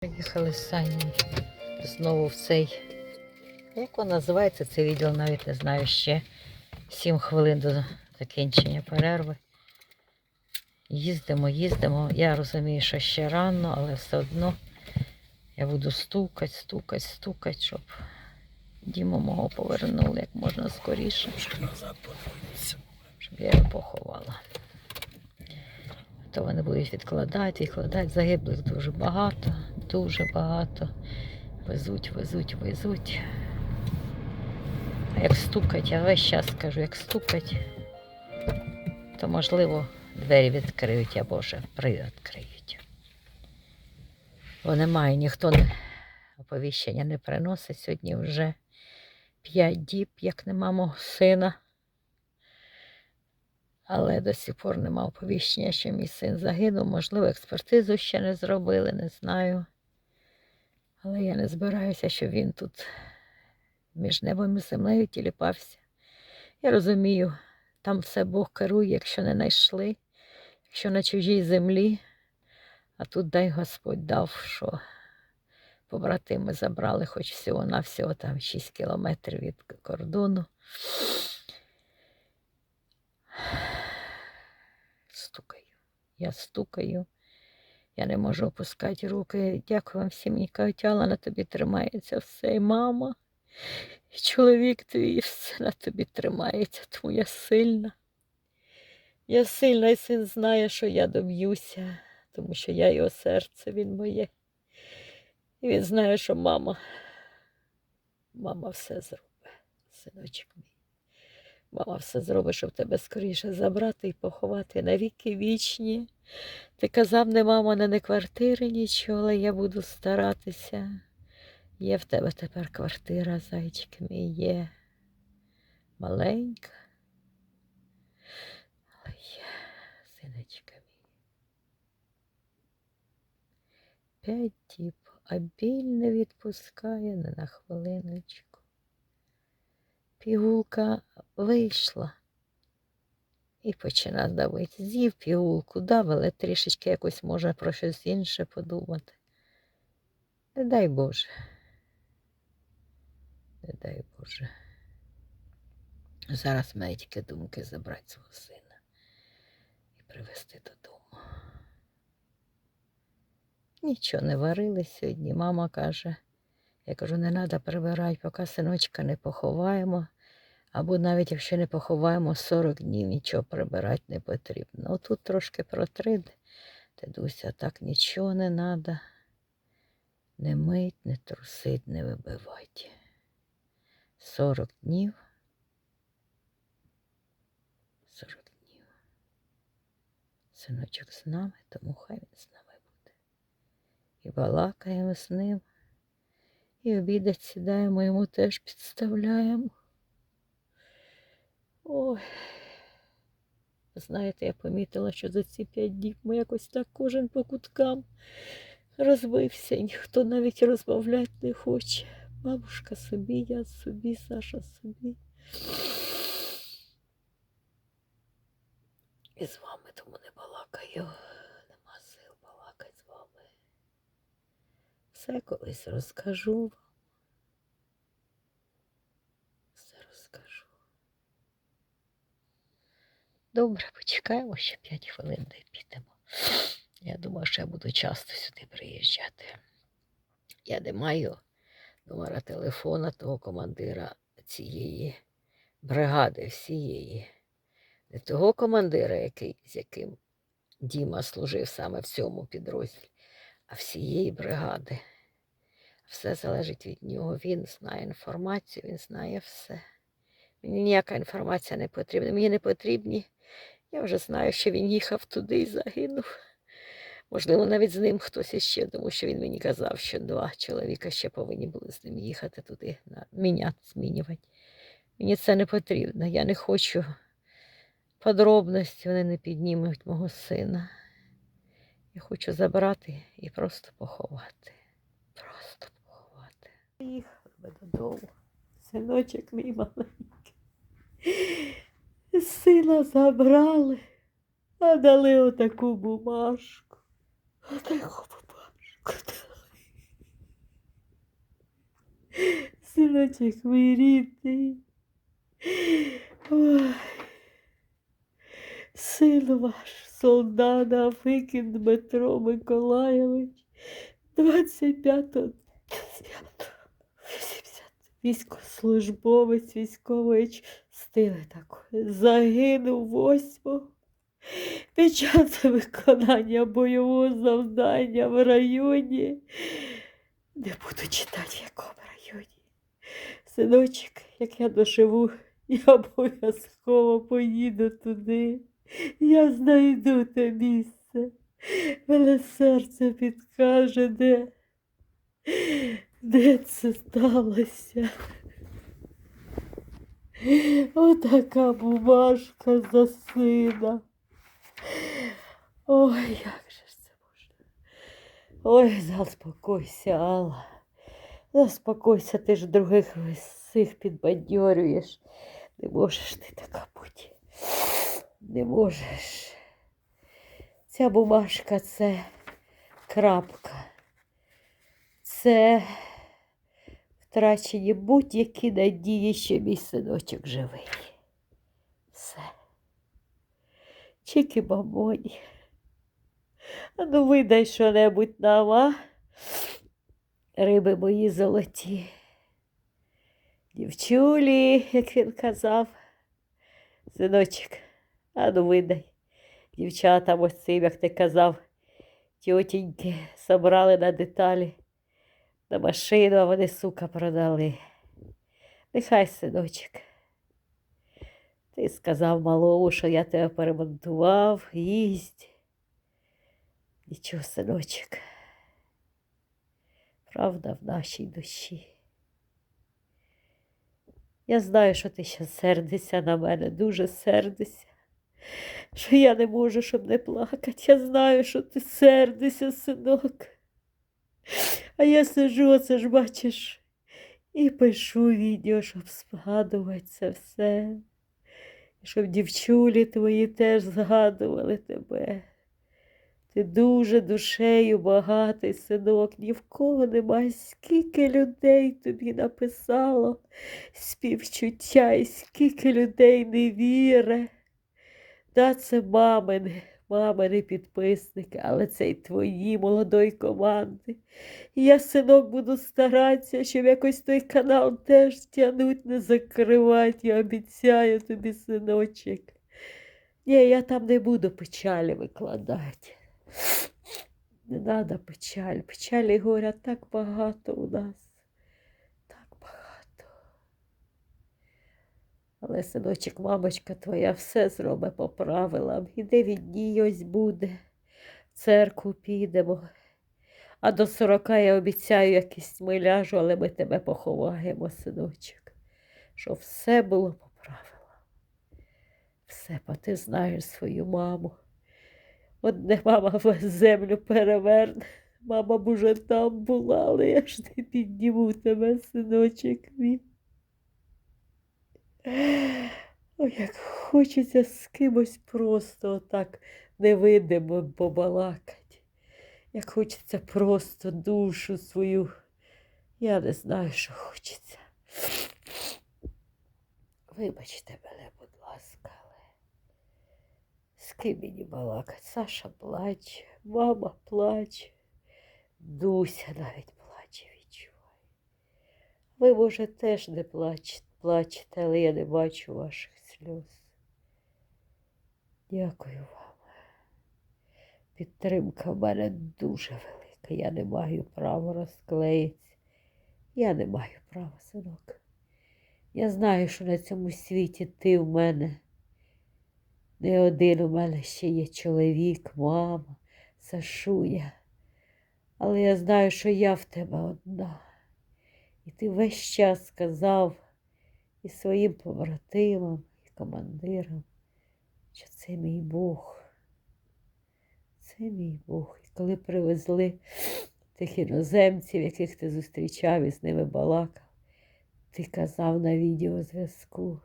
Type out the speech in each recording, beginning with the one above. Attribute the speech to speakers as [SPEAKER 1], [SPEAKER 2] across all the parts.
[SPEAKER 1] Приїхали з Сані знову в цей. Як він називається цей відділ, навіть не знаю ще. Сім хвилин до закінчення перерви. Їздимо, їздимо. Я розумію, що ще рано, але все одно я буду стукати, стукати, стукати, щоб Діму мого повернули як можна скоріше,
[SPEAKER 2] назад подивитися.
[SPEAKER 1] щоб я його поховала. То вони будуть відкладати, відкладати. Загиблих дуже багато, дуже багато. Везуть, везуть, везуть. А як стукать, я весь час кажу, як стукать, то можливо двері відкриють або вже привідкриють. Бо немає, ніхто не, оповіщення не приносить. Сьогодні вже п'ять діб, як нема мого сина. Але до сих пор нема оповіщення, що мій син загинув. Можливо, експертизу ще не зробили, не знаю. Але я не збираюся, щоб він тут між небом і землею тіліпався. Я розумію, там все Бог керує, якщо не знайшли, якщо на чужій землі, а тут дай Господь дав, що побратими забрали, хоч всього-навсього там 6 кілометрів від кордону. Стукаю. Я стукаю. Я не можу опускати руки. Дякую вам всім. Мені кажуть, Алла, на тобі тримається все. І мама, і чоловік твій, і все на тобі тримається, тому я сильна. Я сильна, і син знає, що я доб'юся, тому що я його серце, він моє. І він знає, що мама, мама все зробить, синочок мій. Мама все зробить, щоб тебе скоріше забрати і поховати на віки вічні. Ти казав, нема в мене не квартири, нічого, але я буду старатися. Є в тебе тепер квартира, зайчик мій є. Маленька. Але є, синочка мій. П'ять діб, а біль не відпускає не на хвилиночку. Пігулка вийшла і почина давити. З'їв пігулку, дав, але трішечки якось може про щось інше подумати. Не дай Боже. Не дай Боже. Зараз має тільки думки забрати свого сина і привезти додому. Нічого не варили сьогодні. Мама каже, я кажу, не треба прибирати, поки синочка не поховаємо. Або навіть якщо не поховаємо 40 днів, нічого прибирати не потрібно. Отут трошки протри, Дедуся, так нічого не треба. Не мить, не трусить, не вибивати. 40 днів. 40 днів. Синочок з нами, тому хай він з нами буде. І балакаємо з ним. І обідать сідаємо, йому теж підставляємо. Ой. Знаєте, я помітила, що за ці п'ять діб ми якось так кожен по куткам розбився, ніхто навіть розмовляти не хоче. Бабушка собі, я собі, Саша собі. І з вами тому не балакаю. Нема сил балакати з вами. Все колись розкажу вам. Все розкажу. Добре, почекаємо ще 5 хвилин, де підемо. Я думаю, що я буду часто сюди приїжджати. Я не маю номера телефона того командира цієї бригади, всієї. Не того командира, який, з яким Діма служив саме в цьому підрозділі, а всієї бригади. Все залежить від нього. Він знає інформацію, він знає все. Мені ніяка інформація не потрібна. Мені не потрібні. Я вже знаю, що він їхав туди і загинув. Можливо, навіть з ним хтось іще, тому що він мені казав, що два чоловіка ще повинні були з ним їхати туди, міняти, змінювати. Мені це не потрібно. Я не хочу подробності, вони не піднімуть мого сина. Я хочу забрати і просто поховати. Просто поховати. Їхали додому. Синочок мій маленький. Сина забрали, а дали отаку бумажку. Отаку бумажку. Синочок мій рідний. Ой. Сину ваш солдат Афикін Дмитро Миколайович, 25 80 військовослужбовець військової частини такої, загинув 8 під час виконання бойового завдання в районі. Не буду читати, в якому районі. Синочок, як я доживу, я обов'язково поїду туди. Я знайду те місце. Мене серце підкаже, де, де це сталося. Отака бумажка за сина. Ой, як же ж це можна? Ой, заспокойся, Алла. Заспокойся, ти ж других всіх підбадьорюєш. Не можеш ти така бути. Не можеш. Ця бумажка це крапка. Це втрачені будь-які надії, що мій синочок живий. Все. Чики бабоні. А ну видай що-небудь нам, а? Риби мої золоті. Дівчулі, як він казав. Синочок, а ну видай. Дівчата ось цим, як ти казав, тьотіньки собрали на деталі, на машину, а вони, сука, продали. Нехай, синочок. Ти сказав малому, що я тебе поремонтував, їсть. Нічого, синочок. Правда в нашій душі. Я знаю, що ти ще сердишся на мене, дуже сердишся, що я не можу, щоб не плакати. Я знаю, що ти сердишся, синок. А я сиджу, оце ж бачиш, і пишу відео, щоб згадувати це все. І щоб дівчулі твої теж згадували тебе. Ти дуже душею багатий, синок, ні в кого немає, скільки людей тобі написало співчуття, і скільки людей не віре. Да, це мамини, мамини підписники, але це й твої молодої команди. Я, синок, буду старатися, щоб якось той канал теж тягнуть, не закривати. Я обіцяю тобі, синочок. Ні, я там не буду печалі викладати. Не треба печаль. Печалі горя так багато у нас. Так багато. Але синочок, мамочка твоя все зробить по правилам. І дев'ять днів ось буде. В церкву підемо. А до сорока я обіцяю якийсь ми ляжу, але ми тебе поховаємо, синочок. Щоб все було по правилам. Все, бо ти знаєш свою маму. Одне мама весь землю переверне. Мама б уже там була, але я ж не підніму тебе, синочок мій. Ой, як хочеться з кимось просто отак невидимо побалакати. Як хочеться просто душу свою. Я не знаю, що хочеться. Вибачте мене, будь ласка, але з ким мені балакать? Саша плаче, мама плаче, Дуся навіть плаче, відчуває. Ви, може, теж не плачете, плачете, але я не бачу ваших сльоз. Дякую вам. Підтримка в мене дуже велика. Я не маю права розклеїтися. Я не маю права, синок. Я знаю, що на цьому світі ти в мене. Не один у мене ще є чоловік, мама, Сашуя. Але я знаю, що я в тебе одна. І ти весь час сказав і своїм побратимам, і командирам, що це мій Бог. Це мій Бог. І коли привезли тих іноземців, яких ти зустрічав і з ними балакав, ти казав на відеозв'язку.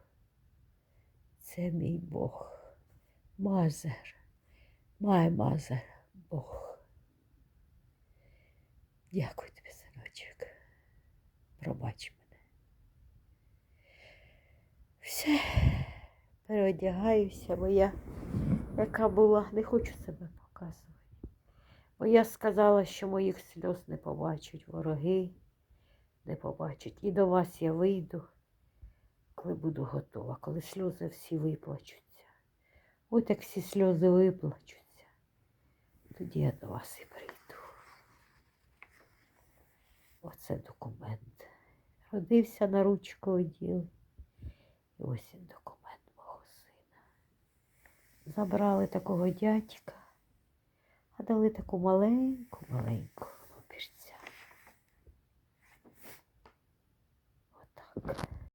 [SPEAKER 1] Це мій Бог. Мазер. Май мазер Бог. Дякую тобі, синочок. Пробач мене. Все, переодягаюся, бо я, яка була, не хочу себе показувати. Бо я сказала, що моїх сльоз не побачать вороги, не побачать. І до вас я вийду, коли буду готова, коли сльози всі виплачуться. От як всі сльози виплачуться, тоді я до вас і прийду. Оце документ. Родився на ручку оділи. І ось він документ мого сина. Забрали такого дядька, а дали таку маленьку, маленьку папірця. Отак.